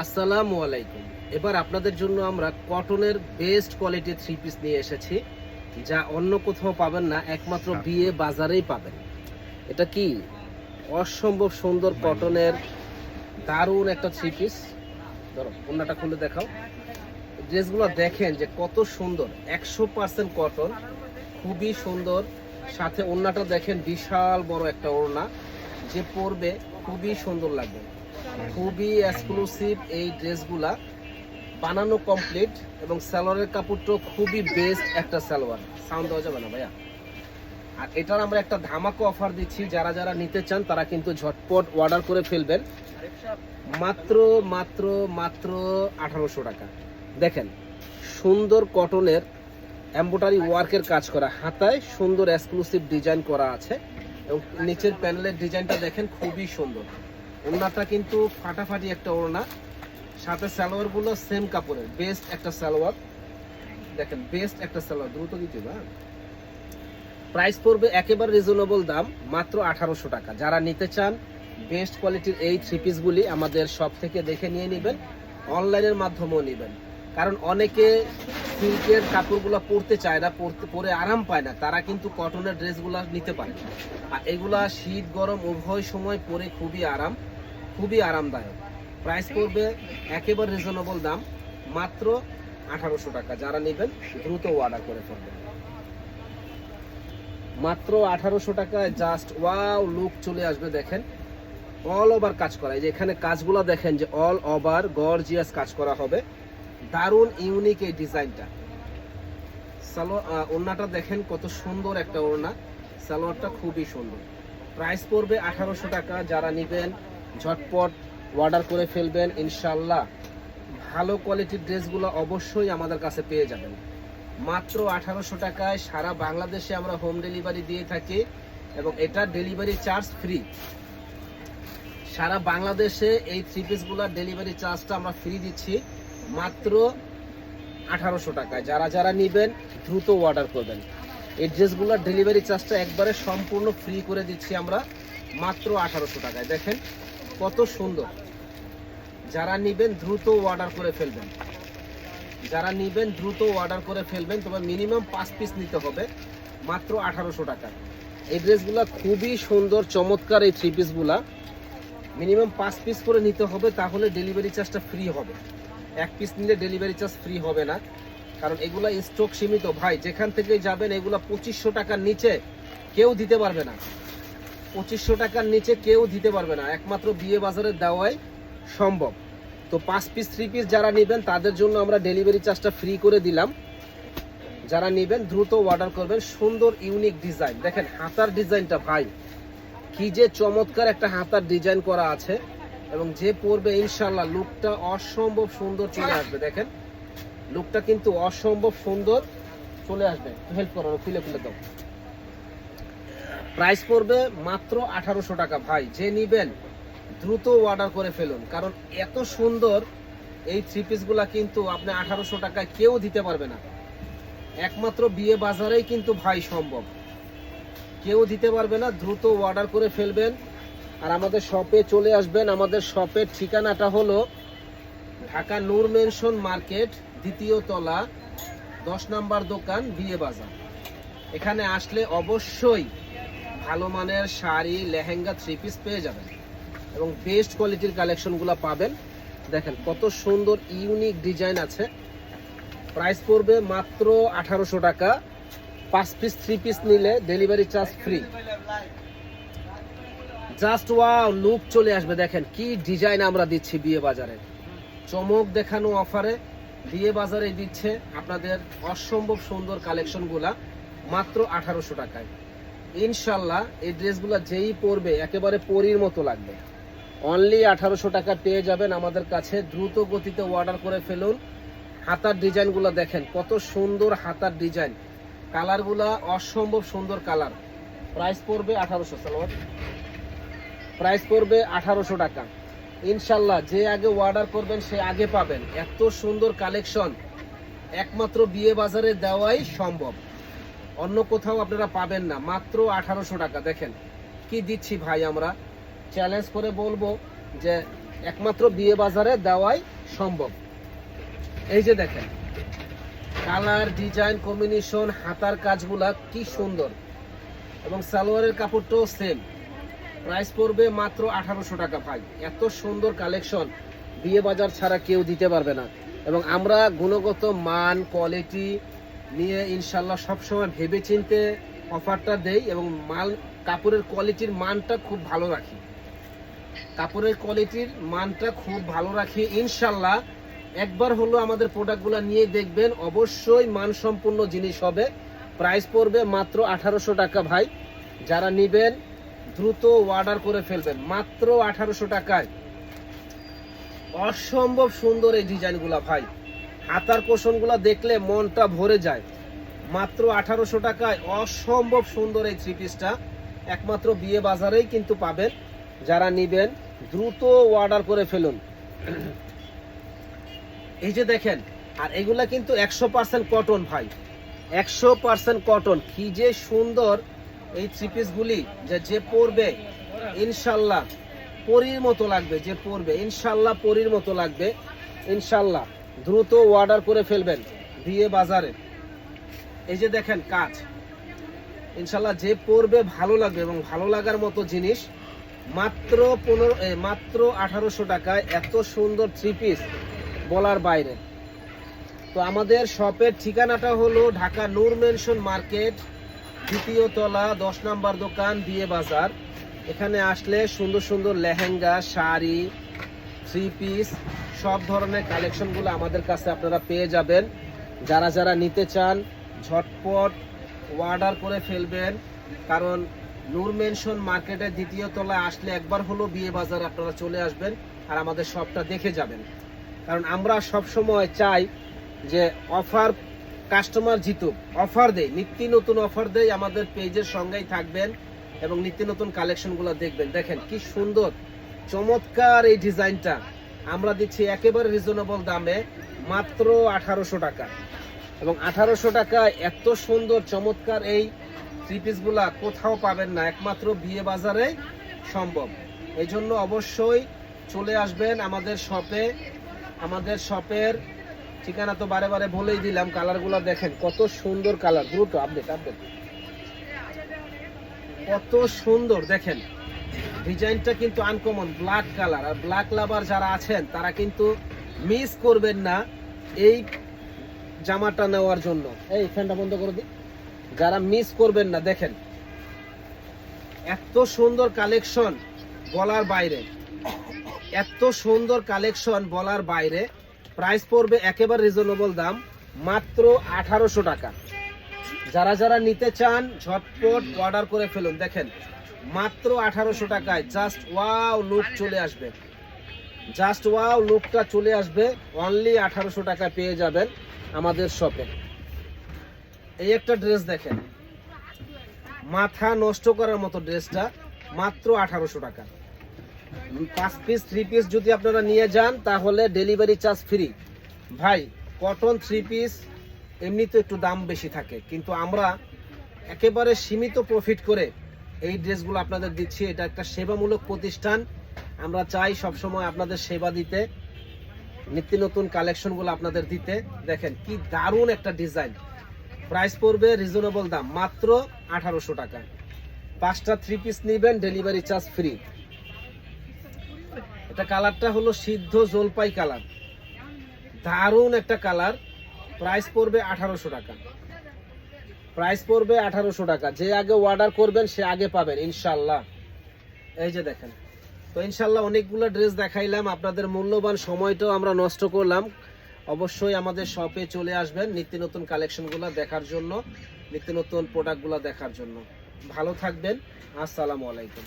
আসসালামু আলাইকুম। এবার আপনাদের জন্য আমরা কটনের বেস্ট কোয়ালিটির থ্রি পিস নিয়ে এসেছি যা অন্য কোথাও পাবেন না একমাত্র বিয়ে বাজারেই পাবেন। এটা কি অসম্ভব সুন্দর কটনের দারুণ একটা থ্রি পিস। ধরো অন্যটা খুলে দেখাও। ড্রেসগুলো দেখেন যে কত সুন্দর একশো পার্সেন্ট কটন খুবই সুন্দর। সাথে ওড়নাটা দেখেন বিশাল বড় একটা ওড়না যে পরবে খুবই সুন্দর লাগবে। খুবই এক্সক্লুসিভ এই ড্রেসগুলা। বানানো কমপ্লিট এবং সালোয়ারের কাপড়টাও খুবই বেস্ট একটা সালোয়ার। সাউন্ড দেওয়া যাবে না ভাইয়া? আর এটার আমরা একটা ধামাকা অফার দিচ্ছি, যারা যারা নিতে চান তারা কিন্তু ঝটপট অর্ডার করে ফেলবেন। মাত্র মাত্র মাত্র আঠারোশো টাকা। দেখেন, সুন্দর কটনের এম্বোটারি ওয়ার্কের কাজ করা। হাতায় সুন্দর এক্সক্লুসিভ ডিজাইন করা আছে। এবং নিচের প্যানেলের ডিজাইনটা দেখেন, খুবই সুন্দর। ওড়নাটা কিন্তু ফাটাফাটি একটা ওড়না। সাথে সালোয়ারগুলো সেম কাপড়ের বেস্ট একটা সালোয়ার। দেখেন বেস্ট একটা সালোয়ার, দ্রুত দিতে বা প্রাইস পড়বে একেবারে রিজনেবল দাম, মাত্র আঠারোশো টাকা। যারা নিতে চান বেস্ট কোয়ালিটির এই থ্রি পিসগুলি আমাদের শপ থেকে দেখে নিয়ে নেবেন অনলাইনের মাধ্যমেও নেবেন। কারণ অনেকে সিল্কের কাপড়গুলো পরতে চায় না, পরতে, পরে আরাম পায় না। তারা কিন্তু কটনের ড্রেসগুলো নিতে পারে আর এগুলা শীত, গরম, উভয় সময় পরে খুবই আরাম। খুবই আরামদায়ক। প্রাইস পড়বে একেবারে রিজনেবল দাম, মাত্র আঠারোশো টাকা। যারা নেবেন, দ্রুত অর্ডার করে ফেলবেন। মাত্র আঠারোশো টাকায় জাস্ট ওয়াও লুক চলে আসবে, দেখেন। অল ওভার কাজ করা। এই যে এখানে কাজগুলো দেখেন যে অল ওভার গর্জিয়াস কাজ করা হবে। দারুণ ইউনিক এই ডিজাইনটা। সালো ওড়নাটা দেখেন কত সুন্দর একটা ওড়না। সালোয়ারটা খুবই সুন্দর। প্রাইস পড়বে আঠারোশো টাকা। যারা নেবেন ঝটপট অর্ডার করে ফেলবেন ইনশাল্লাহ ভালো কোয়ালিটির ড্রেসগুলো অবশ্যই আমাদের কাছে পেয়ে যাবেন। মাত্র আঠারোশো টাকায় সারা বাংলাদেশে আমরা হোম ডেলিভারি দিয়ে থাকি এবং এটা ডেলিভারি চার্জ ফ্রি সারা বাংলাদেশে এই থ্রি পিসগুলোর ডেলিভারি চার্জটা আমরা ফ্রি দিচ্ছি মাত্র আঠারোশো টাকায়। যারা যারা নেবেন, দ্রুত অর্ডার করবেন। এই ড্রেসগুলোর ডেলিভারি চার্জটা একবারে সম্পূর্ণ ফ্রি করে দিচ্ছি আমরা মাত্র আঠারোশো টাকায়। দেখেন কত সুন্দর। যারা নেবেন দ্রুত অর্ডার করে ফেলবেন। যারা নেবেন দ্রুত অর্ডার করে ফেলবেন, তবে মিনিমাম পাঁচ পিস নিতে হবে, মাত্র আঠারোশো টাকা। এই ড্রেসগুলো খুবই সুন্দর, চমৎকার এই থ্রি পিসগুলা মিনিমাম পাঁচ পিস করে নিতে হবে, তাহলে ডেলিভারি চার্জটা ফ্রি হবে। এক পিস নিলে ডেলিভারি চার্জ ফ্রি হবে না। কারণ এগুলা স্টক সীমিত। ভাই, যেখান থেকে যাবেন, এগুলা পঁচিশশো টাকার নিচে কেউ দিতে পারবে না। পঁচিশশো টাকার নিচে কেউ দিতে পারবে না। একমাত্র বিয়ে বাজারে দেওয়াই সম্ভব। তো পাঁচ পিস থ্রি পিস যারা নেবেন, তাদের জন্য আমরা ডেলিভারি চার্জটা ফ্রি করে দিলাম। যারা নেবেন, দ্রুত অর্ডার করবেন। সুন্দর ইউনিক ডিজাইন দেখেন, হাতার ডিজাইনটা ভাই, কি যে চমৎকার একটা হাতার ডিজাইন করা আছে। এবং যে পরবে ইনশাল্লাহ লুকটা অসম্ভব সুন্দর চলে আসবে, দেখেন। লুকটা কিন্তু অসম্ভব সুন্দর চলে আসবে। হেল্প করো খুলে খুলে দাও। প্রাইস পড়বে মাত্র আঠারোশো টাকা। ভাই, যে নিবেন, দ্রুত অর্ডার করে ফেলুন। কারণ এত সুন্দর এই থ্রি পিসগুলা কিন্তু আপনি আঠারোশো টাকায় কেউ দিতে পারবে না। একমাত্র বিয়ে বাজারেই কিন্তু ভাই সম্ভব। কেউ দিতে পারবে না, দ্রুত অর্ডার করে ফেলবেন। আর আমাদের শপে চলে আসবেন। আমাদের শপের ঠিকানাটা হলো ঢাকা নূর মেনশন মার্কেট, দ্বিতীয় তলা, দশ নাম্বার দোকান, বিয়ে বাজার। এখানে আসলে অবশ্যই ভালো মানের শাড়ি, লেহেঙ্গা থ্রি পিস পেয়ে যাবেন। এবং বেস্ট কোয়ালিটির কালেকশনগুলো পাবেন। দেখেন, কত সুন্দর ইউনিক ডিজাইন আছে। প্রাইস পড়বে মাত্র আঠারোশো টাকা। পাঁচ পিস থ্রি পিস নিলে delivery charge free just wow look চলে আসবে। দেখেন, কি ডিজাইন আমরা দিচ্ছি বিয়ে বাজারে। চমক দেখানো অফারে বিয়ে বাজারে দিচ্ছে আপনাদের অসম্ভব সুন্দর কালেকশনগুলা মাত্র আঠারোশো টাকায়। ইনশাল্লাহ এই ড্রেসগুলো যেই পরবে, একেবারে পরীর মতো লাগবে। অনলি আঠারোশো টাকা পেয়ে যাবেন আমাদের কাছে। দ্রুত গতিতে অর্ডার করে ফেলুন। হাতার ডিজাইনগুলো দেখেন, কত সুন্দর হাতার ডিজাইন। কালারগুলা অসম্ভব সুন্দর কালার। প্রাইস পড়বে আঠারোশো, সালোয়ার। প্রাইস পড়বে আঠারোশো টাকা। ইনশাল্লাহ যে আগে অর্ডার করবেন, সে আগে পাবেন। এত সুন্দর কালেকশন একমাত্র বিয়ে বাজারে দেওয়াই সম্ভব। অন্য কোথাও আপনারা পাবেন না। মাত্র আঠারোশো টাকা। দেখেন, কি দিচ্ছি ভাই আমরা? চ্যালেঞ্জ করে বলব যে একমাত্র বিয়ে বাজারে দেওয়াই সম্ভব। এই যে দেখেন, কালার, ডিজাইন, কম্বিনেশন, হাতার কাজগুলা কি সুন্দর। এবং সালোয়ারের কাপড়টাও সেম প্রাইস পড়বে মাত্র আঠারোশো টাকা ভাই। এত সুন্দর কালেকশন বিয়ে বাজার ছাড়া কেউ দিতে পারবে না। এবং আমরা গুণগত মান কোয়ালিটি নিয়ে ইনশাল্লাহ সবসময় ভেবে চিনতে অফারটা দেই এবং মাল, কাপড়ের কোয়ালিটির মানটা খুব ভালো রাখি। কাপড়ের কোয়ালিটির মানটা খুব ভালো রাখি ইনশাল্লাহ একবার হলো আমাদের প্রোডাক্টগুলো নিয়ে দেখবেন, অবশ্যই মানসম্পন্ন জিনিস হবে। প্রাইস পড়বে মাত্র আঠারোশো টাকা ভাই। যারা নেবেন, দ্রুত অর্ডার করে ফেলবেন। মাত্র আঠারোশো টাকায়। অসম্ভব সুন্দর এই ডিজাইনগুলা ভাই। হাতার কোষণগুলো দেখলে মনটা ভরে যায়। মাত্র আঠারোশো টাকায় অসম্ভব সুন্দর এই থ্রি পিসটা একমাত্র বিয়ে বাজারেই কিন্তু পাবেন। যারা নিবেন, দ্রুত অর্ডার করে ফেলুন। এই যে দেখেন, আর এগুলা কিন্তু একশো পার্সেন্ট কটন ভাই। একশো পার্সেন্ট কটন কি যে সুন্দর এই থ্রি পিসগুলি যে যে পরবে, ইনশাল্লাহ, পরীর মতো লাগবে, যে পরবে, ইনশাল্লাহ, পরীর মতো লাগবে, ইনশাল্লাহ। দ্রুত অর্ডার করে ফেলবেন বিয়ে বাজারে। এই যে দেখেন কাজ। ইনশাল্লাহ যে পরবে ভালো লাগবে এবং ভালো লাগার মতো জিনিস, মাত্র পনেরো মাত্র আঠারোশো টাকায় এত সুন্দর থ্রি পিস বলার বাইরে। তো আমাদের শপের ঠিকানাটা হলো ঢাকা নূর মেনশন মার্কেট দ্বিতীয় তলা, দশ নাম্বার দোকান, বিয়ে বাজার। এখানে আসলে সুন্দর সুন্দর লেহেঙ্গা, শাড়ি থ্রি পিস, সব ধরনের কালেকশনগুলো আমাদের কাছে আপনারা পেয়ে যাবেন। যারা যারা নিতে চান, ঝটপট অর্ডার করে ফেলবেন। কারণ নূর মেনশন মার্কেটের দ্বিতীয় তলায় আসলে একবার হলো বিয়ে বাজার আপনারা চলে আসবেন আর আমাদের সবটা দেখে যাবেন। কারণ আমরা সব সময় চাই যে অফার কাস্টমার জিতুক। অফার দেয় নিত্য নতুন অফার দেয় আমাদের পেজের সঙ্গেই থাকবেন এবং নিত্য নতুন কালেকশনগুলো দেখবেন। দেখেন কি সুন্দর। চমৎকার এই ডিজাইনটা। আমরা দিচ্ছি একেবারে রিজনেবল দামে মাত্র আঠারোশো টাকা। এবং আঠারোশো টাকায় এত সুন্দর, চমৎকার এই থ্রি পিসগুলা কোথাও পাবেন না। একমাত্র বিয়ে বাজারে সম্ভব। এই জন্য অবশ্যই চলে আসবেন আমাদের শপে। আমাদের শপের ঠিকানা তো বারে বারে বলেই দিলাম কালারগুলো দেখেন, কত সুন্দর কালার দ্রুত আপডেট আপডেট কত সুন্দর, দেখেন। ডিজাইনটা কিন্তু আনকমন ব্ল্যাক কালার আর ব্ল্যাক লাভার যারা আছেন, তারা কিন্তু মিস করবেন না এই জামাটা নেওয়ার জন্য। এই ফ্যানটা বন্ধ করে দিই। যারা মিস করবেন না, দেখেন। এত সুন্দর কালেকশন বলার বাইরে। এত সুন্দর কালেকশন বলার বাইরে। প্রাইস পড়বে একেবারে রিজনেবল দাম, মাত্র আঠারোশো টাকা। যারা যারা নিতে চান, ঝটপট অর্ডার করে ফেলুন। দেখেন মাত্র আঠারোশো টাকায়। জাস্ট ওয়াও লুক চলে আসবে। জাস্ট ওয়াও লুকটা চলে আসবে। অনলি আঠারোশো টাকায় পেয়ে যাবেন আমাদের শপে এই একটা ড্রেস দেখেন। মাথা নষ্ট করার মতো ড্রেসটা মাত্র আঠারোশো টাকা। পাঁচ পিস থ্রি পিস যদি আপনারা নিয়ে যান, তাহলে ডেলিভারি চার্জ ফ্রি ভাই কটন থ্রি পিস এমনিতে একটু দাম বেশি থাকে। কিন্তু আমরা একেবারে সীমিত প্রফিট করে এই ড্রেসগুলো আপনাদের দিচ্ছি, এটা একটা সেবামূলক প্রতিষ্ঠান। আমরা চাই সবসময় আপনাদের সেবা দিতে, নিত্য নতুন কালেকশনগুলো আপনাদের দিতে। দেখেন কি দারুণ একটা ডিজাইন। প্রাইস পড়বে রিজনেবল দাম মাত্র আঠারোশো টাকা। পাঁচটা থ্রি পিস নেবেন ডেলিভারি চার্জ ফ্রি এটা কালারটা হলো সিদ্ধ জলপাই কালার। দারুণ একটা কালার। প্রাইস পড়বে আঠারোশো টাকা। প্রাইস পড়বে আঠারোশো টাকা। যে আগে অর্ডার করবেন, সে আগে পাবেন ইনশাল্লাহ এই যে দেখেন। তো ইনশাল্লাহ অনেকগুলো ড্রেস দেখাইলাম। আপনাদের মূল্যবান সময়টাও আমরা নষ্ট করলাম। অবশ্যই আমাদের শপে চলে আসবেন নিত্য নতুন কালেকশনগুলো দেখার জন্য, নিত্য নতুন প্রোডাক্টগুলো দেখার জন্য। ভালো থাকবেন। আসসালামু আলাইকুম।